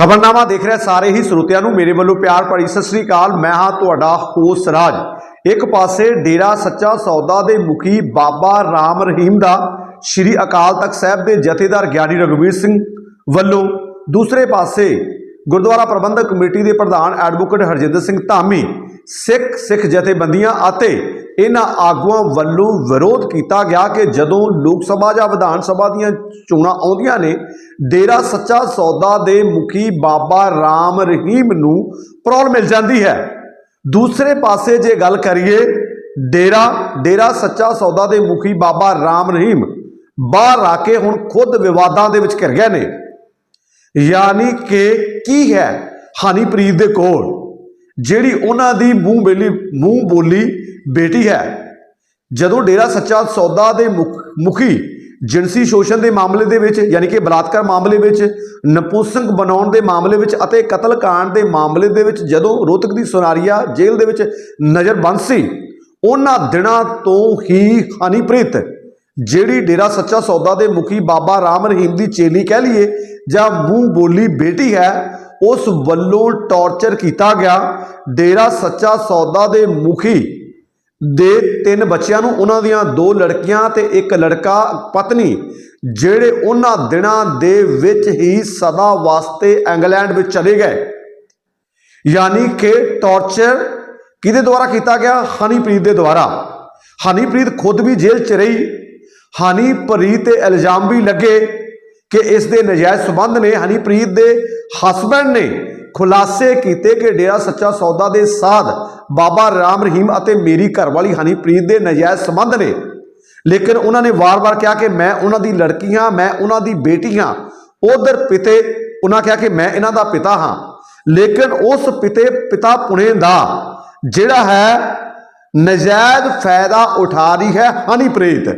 ਖਬਰਨਾਮਾ ਦੇਖ ਰਹੇ ਸਾਰੇ ਹੀ ਸਰੋਤਿਆਂ ਨੂੰ। ਮੇਰੇ ਵੱਲੋਂ ਪਿਆਰ ਭਰੀ ਸਤਿ ਸ੍ਰੀ ਅਕਾਲ। ਮੈਂ ਹਾਂ ਤੁਹਾਡਾ ਹੋਸ ਰਾਜ। ਇੱਕ ਪਾਸੇ ਡੇਰਾ ਸੱਚਾ ਸੌਦਾ ਦੇ ਮੁਖੀ ਬਾਬਾ ਰਾਮ ਰਹੀਮ ਦਾ ਸ਼੍ਰੀ ਅਕਾਲ ਤਖਤ ਸਾਹਿਬ ਦੇ ਜਥੇਦਾਰ ਗਿਆਨੀ ਰਘਵੀਰ ਸਿੰਘ ਵੱਲੋਂ। ਦੂਸਰੇ ਪਾਸੇ ਗੁਰਦੁਆਰਾ ਪ੍ਰਬੰਧਕ ਕਮੇਟੀ ਦੇ ਪ੍ਰਧਾਨ ਐਡਵੋਕੇਟ ਹਰਜਿੰਦਰ ਸਿੰਘ ਧਾਮੀ, ਸਿੱਖ ਸਿੱਖ ਜਥੇਬੰਦੀਆਂ ਅਤੇ ਇਹਨਾਂ ਆਗੂਆਂ ਵੱਲੋਂ ਵਿਰੋਧ ਕੀਤਾ ਗਿਆ ਕਿ ਜਦੋਂ ਲੋਕ ਸਭਾ ਜਾਂ ਵਿਧਾਨ ਸਭਾ ਦੀਆਂ ਚੋਣਾਂ ਆਉਂਦੀਆਂ ਨੇ, ਡੇਰਾ ਸੱਚਾ ਸੌਦਾ ਦੇ ਮੁਖੀ ਬਾਬਾ ਰਾਮ ਰਹੀਮ ਨੂੰ ਪ੍ਰੋਲ ਮਿਲ ਜਾਂਦੀ ਹੈ। ਦੂਸਰੇ ਪਾਸੇ ਜੇ ਗੱਲ ਕਰੀਏ, ਡੇਰਾ ਡੇਰਾ ਸੱਚਾ ਸੌਦਾ ਦੇ ਮੁਖੀ ਬਾਬਾ ਰਾਮ ਰਹੀਮ ਬਾਹਰ ਆ ਕੇ ਹੁਣ ਖੁਦ ਵਿਵਾਦਾਂ ਦੇ ਵਿੱਚ ਘਿਰ ਗਏ ਨੇ। ਯਾਨੀ ਕਿ ਕੀ ਹੈ ਹਨੀਪ੍ਰੀਤ ਦੇ ਕੋਲ? ਜਿਹੜੀ ਉਹਨਾਂ ਦੀ ਮੂੰਹ ਬੇਲੀ, ਮੂੰਹ ਬੋਲੀ ਬੇਟੀ ਹੈ। ਜਦੋਂ ਡੇਰਾ ਸੱਚਾ ਸੌਦਾ ਦੇ ਮੁਖ- ਮੁਖੀ ਜਿਨਸੀ ਸ਼ੋਸ਼ਣ ਦੇ ਮਾਮਲੇ ਦੇ ਵਿੱਚ, ਯਾਨੀ ਕਿ ਬਲਾਤਕਾਰ ਮਾਮਲੇ ਵਿੱਚ, ਨਪੁੰਸਕ ਬਣਾਉਣ ਦੇ ਮਾਮਲੇ ਵਿੱਚ ਅਤੇ ਕਤਲकांड ਦੇ ਮਾਮਲੇ ਦੇ ਵਿੱਚ ਜਦੋਂ ਰੋਹਤਕ ਦੀ ਸੁਨਾਰੀਆ ਜੇਲ੍ਹ ਦੇ ਵਿੱਚ ਨਜ਼ਰਬੰਦ ਸੀ, ਉਹਨਾਂ ਦਿਨਾਂ ਤੋਂ ਹੀ ਹਨੀਪ੍ਰੀਤ, ਜਿਹੜੀ ਡੇਰਾ ਸੱਚਾ ਸੌਦਾ ਦੇ ਮੁਖੀ ਬਾਬਾ ਰਾਮ ਰਹੀਮ ਦੀ ਚੇਲੀ ਕਹਿ ਲਈਏ, ਜਾਂ ਮੂੰਹ ਬੋਲੀ ਬੇਟੀ ਹੈ ਉਸ ਵੱਲੋਂ ਟੌਰਚਰ ਕੀਤਾ ਗਿਆ। ਡੇਰਾ ਸੱਚਾ ਸੌਦਾ ਦੇ ਮੁਖੀ ਦੇ ਤਿੰਨ ਬੱਚਿਆਂ ਨੂੰ ਉਹਨਾਂ ਦੀਆਂ ਦੋ ਲੜਕੀਆਂ ਤੇ ਇੱਕ ਲੜਕਾ ਪਤਨੀ, ਜਿਹੜੇ ਉਹਨਾਂ ਦਿਨਾਂ ਦੇ ਵਿੱਚ ਹੀ ਸਦਾ ਵਾਸਤੇ ਇੰਗਲੈਂਡ ਵਿੱਚ ਚਲੇ ਗਏ। ਯਾਨੀ ਕਿ ਟੌਰਚਰ ਕਿਹਦੇ ਦੁਆਰਾ ਕੀਤਾ ਗਿਆ? ਹਨੀਪ੍ਰੀਤ ਦੇ ਦੁਆਰਾ। ਹਨੀਪ੍ਰੀਤ ਖੁਦ ਵੀ ਜੇਲ੍ਹ 'ਚ ਰਹੀ। ਹਨੀਪ੍ਰੀਤ ਤੇ ਇਲਜ਼ਾਮ ਵੀ ਲੱਗੇ। ਕਿ ਇਸ ਦੇ ਨਜਾਇਜ਼ ਸਬੰਧ ਨੇ, ਹਨੀਪ੍ਰੀਤ ਦੇ ਹਸਬੰਡ ਨੇ ਖੁਲਾਸੇ ਕੀਤੇ ਕਿ ਡੇਰਾ ਸੱਚਾ ਸੌਦਾ ਦੇ ਸਾਧ ਬਾਬਾ ਰਾਮ ਰਹੀਮ ਅਤੇ ਮੇਰੀ ਘਰਵਾਲੀ ਹਨੀਪ੍ਰੀਤ ਦੇ ਨਜਾਇਜ਼ ਸਬੰਧ ਨੇ। ਲੇਕਿਨ ਉਹਨਾਂ ਨੇ ਵਾਰ-ਵਾਰ ਕਿਹਾ ਕਿ ਮੈਂ ਉਹਨਾਂ ਦੀ ਲੜਕੀ ਹਾਂ, ਮੈਂ ਉਹਨਾਂ ਦੀ ਬੇਟੀ ਹਾਂ। ਉਧਰ ਪਿਤੇ, ਉਹਨਾਂ ਕਿਹਾ ਕਿ ਮੈਂ ਇਹਨਾਂ ਦਾ ਪਿਤਾ ਹਾਂ। ਲੇਕਿਨ ਉਸ ਪਿਤੇ, ਪਿਤਾ ਪੁਣੇ ਦਾ ਜਿਹੜਾ ਹੈ, ਨਜਾਇਜ਼ ਫਾਇਦਾ ਉਠਾ ਰਹੀ ਹੈ ਹਨੀਪ੍ਰੀਤ।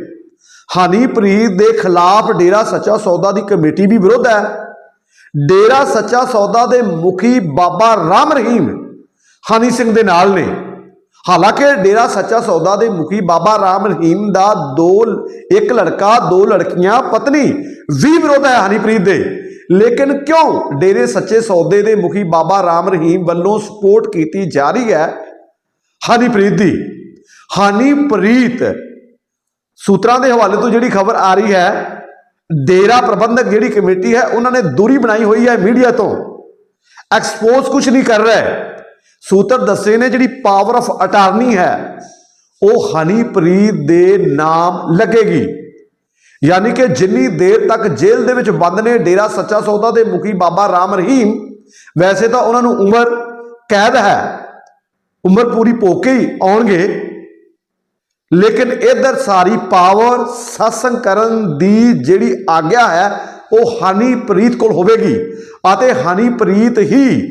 ਹਨੀਪ੍ਰੀਤ ਦੇ ਖਿਲਾਫ ਡੇਰਾ ਸੱਚਾ ਸੌਦਾ ਦੀ ਕਮੇਟੀ ਵੀ ਵਿਰੋਧ ਹੈ। ਡੇਰਾ ਸੱਚਾ ਸੌਦਾ ਦੇ ਮੁਖੀ ਬਾਬਾ ਰਾਮ ਰਹੀਮ ਹਨੀ ਸਿੰਘ ਦੇ ਨਾਲ ਨੇ। ਹਾਲਾਂਕਿ ਡੇਰਾ ਸੱਚਾ ਸੌਦਾ ਦੇ ਮੁਖੀ ਬਾਬਾ ਰਾਮ ਰਹੀਮ ਦਾ ਦੋ, ਇੱਕ ਲੜਕਾ, ਦੋ ਲੜਕੀਆਂ, ਪਤਨੀ ਵੀ ਵਿਰੋਧ ਹੈ ਹਨੀਪ੍ਰੀਤ ਦੇ। ਲੇਕਿਨ ਕਿਉਂ ਡੇਰੇ ਸੱਚੇ ਸੌਦੇ ਦੇ ਮੁਖੀ ਬਾਬਾ ਰਾਮ ਰਹੀਮ ਵੱਲੋਂ ਸਪੋਰਟ ਕੀਤੀ ਜਾ ਰਹੀ ਹੈ ਹਨੀਪ੍ਰੀਤ ਦੀ? ਹਨੀਪ੍ਰੀਤ ਸੂਤਰਾਂ ਦੇ ਹਵਾਲੇ ਤੋਂ ਜਿਹੜੀ ਖਬਰ ਆ ਰਹੀ ਹੈ, ਡੇਰਾ ਪ੍ਰਬੰਧਕ ਜਿਹੜੀ ਕਮੇਟੀ ਹੈ, ਉਹਨਾਂ ਨੇ ਦੂਰੀ ਬਣਾਈ ਹੋਈ ਹੈ ਮੀਡੀਆ ਤੋਂ। ਐਕਸਪੋਜ਼ ਕੁਝ ਨਹੀਂ ਕਰ ਰਿਹਾ। ਸੂਤਰ ਦੱਸੇ ਨੇ ਜਿਹੜੀ ਪਾਵਰ ਆਫ ਅਟਾਰਨੀ ਹੈ, ਉਹ ਹਨੀਪ੍ਰੀਤ ਦੇ ਨਾਮ ਲੱਗੇਗੀ। ਯਾਨੀ ਕਿ ਜਿੰਨੀ ਦੇਰ ਤੱਕ ਜੇਲ੍ਹ ਦੇ ਵਿੱਚ ਬੰਦ ਨੇ ਡੇਰਾ ਸੱਚਾ ਸੌਦਾ ਦੇ ਮੁਖੀ ਬਾਬਾ ਰਾਮ ਰਹੀਮ, ਵੈਸੇ ਤਾਂ ਉਹਨਾਂ ਨੂੰ ਉਮਰ ਕੈਦ ਹੈ। ਉਮਰ ਪੂਰੀ ਭੋਗ ਹੀ ਆਉਣਗੇ। ਲੇਕਿਨ ਇਧਰ ਸਾਰੀ ਪਾਵਰ ਸਤਸੰਗ ਕਰਨ ਦੀ ਜਿਹੜੀ ਆਗਿਆ ਹੈ, ਉਹ ਹਨੀਪ੍ਰੀਤ ਕੋਲ ਹੋਵੇਗੀ। ਅਤੇ ਹਨੀਪ੍ਰੀਤ ਹੀ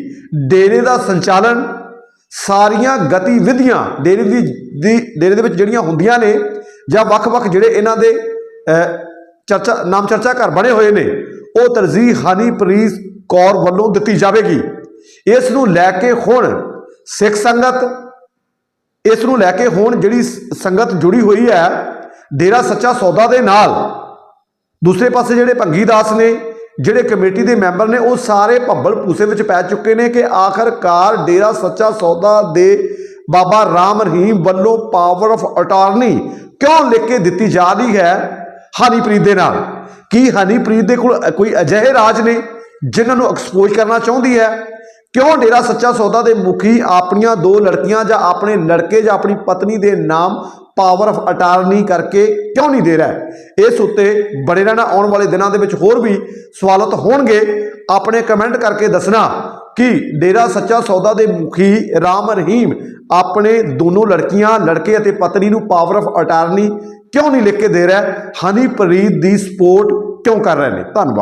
ਡੇਰੇ ਦਾ ਸੰਚਾਲਨ, ਸਾਰੀਆਂ ਗਤੀਵਿਧੀਆਂ ਡੇਰੇ ਦੀ, ਦੀ- ਡੇਰੇ ਦੇ ਵਿੱਚ ਜਿਹੜੀਆਂ ਹੁੰਦੀਆਂ ਨੇ, ਜਾਂ ਵੱਖ-ਵੱਖ ਜਿਹੜੇ ਇਹਨਾਂ ਦੇ ਚਰਚਾ, ਨਾਮ ਚਰਚਾ ਘਰ ਬਣੇ ਹੋਏ ਨੇ, ਉਹ ਤਰਜੀਹ ਹਨੀਪ੍ਰੀਤ ਕੌਰ ਵੱਲੋਂ ਦਿੱਤੀ ਜਾਵੇਗੀ। ਇਸ ਨੂੰ ਲੈ ਕੇ ਹੁਣ ਸਿੱਖ ਸੰਗਤ ਇਸ ਨੂੰ ਲੈ ਕੇ ਹੁਣ ਜਿਹੜੀ ਸੰਗਤ ਜੁੜੀ ਹੋਈ ਹੈ, ਡੇਰਾ ਸੱਚਾ ਸੌਦਾ ਦੇ ਨਾਲ, ਦੂਸਰੇ ਪਾਸੇ ਜਿਹੜੇ ਭੰਗੀ ਦਾਸ ਨੇ, ਜਿਹੜੇ ਕਮੇਟੀ ਦੇ ਮੈਂਬਰ ਨੇ, ਉਹ ਸਾਰੇ ਭੱਬਲ ਪੂਸੇ ਵਿੱਚ ਪੈ ਚੁੱਕੇ ਨੇ ਕਿ ਆਖਰਕਾਰ ਡੇਰਾ ਸੱਚਾ ਸੌਦਾ ਦੇ ਬਾਬਾ ਰਾਮ ਰਹੀਮ ਵੱਲੋਂ ਪਾਵਰ ਆਫ ਅਟਾਰਨੀ ਕਿਉਂ ਲਿਖ ਕੇ ਦਿੱਤੀ ਜਾ ਰਹੀ ਹੈ ਹਨੀਪ੍ਰੀਤ ਦੇ ਨਾਲ? ਕੀ ਹਨੀਪ੍ਰੀਤ ਦੇ ਕੋਲ ਕੋਈ ਅਜਿਹੇ ਰਾਜ ਨੇ ਜਿਨ੍ਹਾਂ ਨੂੰ ਐਕਸਪੋਜ਼ ਕਰਨਾ ਚਾਹੁੰਦੀ ਹੈ? ਕਿਉਂ ਡੇਰਾ ਸੱਚਾ ਸੌਦਾ ਦੇ ਮੁਖੀ ਆਪਣੀਆਂ ਦੋ ਲੜਕੀਆਂ ਜਾਂ ਆਪਣੇ ਲੜਕੇ ਜਾਂ ਆਪਣੀ ਪਤਨੀ ਦੇ ਨਾਮ ਪਾਵਰ ਆਫ ਅਟਾਰਨੀ ਕਰਕੇ ਕਿਉਂ ਨਹੀਂ ਦੇ ਰਿਹਾ? ਇਸ ਉੱਤੇ ਬੜੇ ਰਹਿਣਾ ਆਉਣ ਵਾਲੇ ਦਿਨਾਂ ਦੇ ਵਿੱਚ ਹੋਰ ਵੀ ਸਵਾਲਤ ਹੋਣਗੇ। ਆਪਣੇ ਕਮੈਂਟ ਕਰਕੇ ਦੱਸਣਾ ਕਿ ਡੇਰਾ ਸੱਚਾ ਸੌਦਾ ਦੇ ਮੁਖੀ ਰਾਮ ਰਹੀਮ ਆਪਣੇ ਦੋਨੋਂ ਲੜਕੀਆਂ, ਲੜਕੇ ਅਤੇ ਪਤਨੀ ਨੂੰ ਪਾਵਰ ਆਫ ਅਟਾਰਨੀ ਕਿਉਂ ਨਹੀਂ ਲਿਖ ਕੇ ਦੇ ਰਿਹਾ? ਹਨੀਪ੍ਰੀਤ ਦੀ ਸਪੋਰਟ ਕਿਉਂ ਕਰ ਰਹੇ ਨੇ? ਧੰਨਵਾਦ।